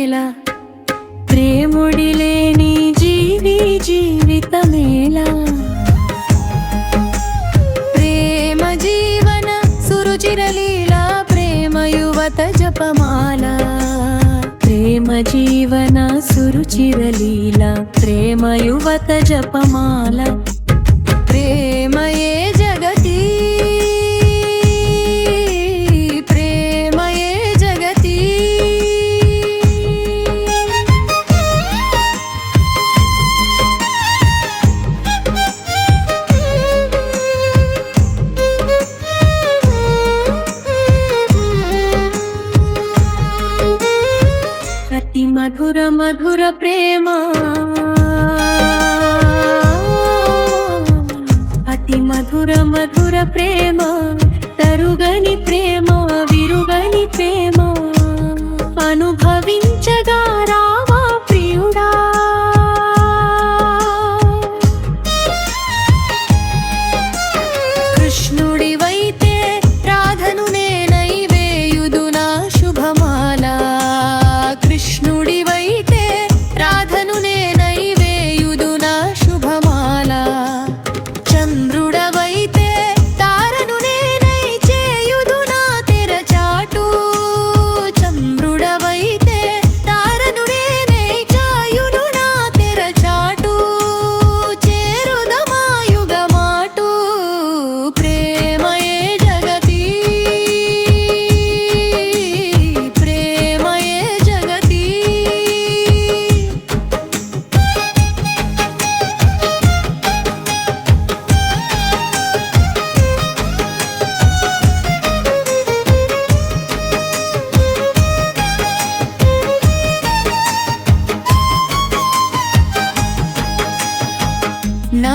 వేళ ప్రేముడి లేని జీవి జీవితమేలా ప్రేమ జీవన సురుచిరలీల ప్రేమ యువత జపమాల. ప్రేమ జీవన సురుచిరలీల ప్రేమ యువత జపమాల. ప్రేమ మధుర మధుర ప్రేమ. అతి మధుర మధుర ప్రేమ.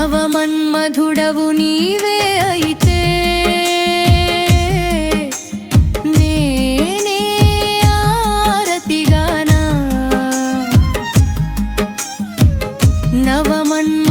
భావమన్మధుడవు నీవే అయితే నేనే నవమన్మ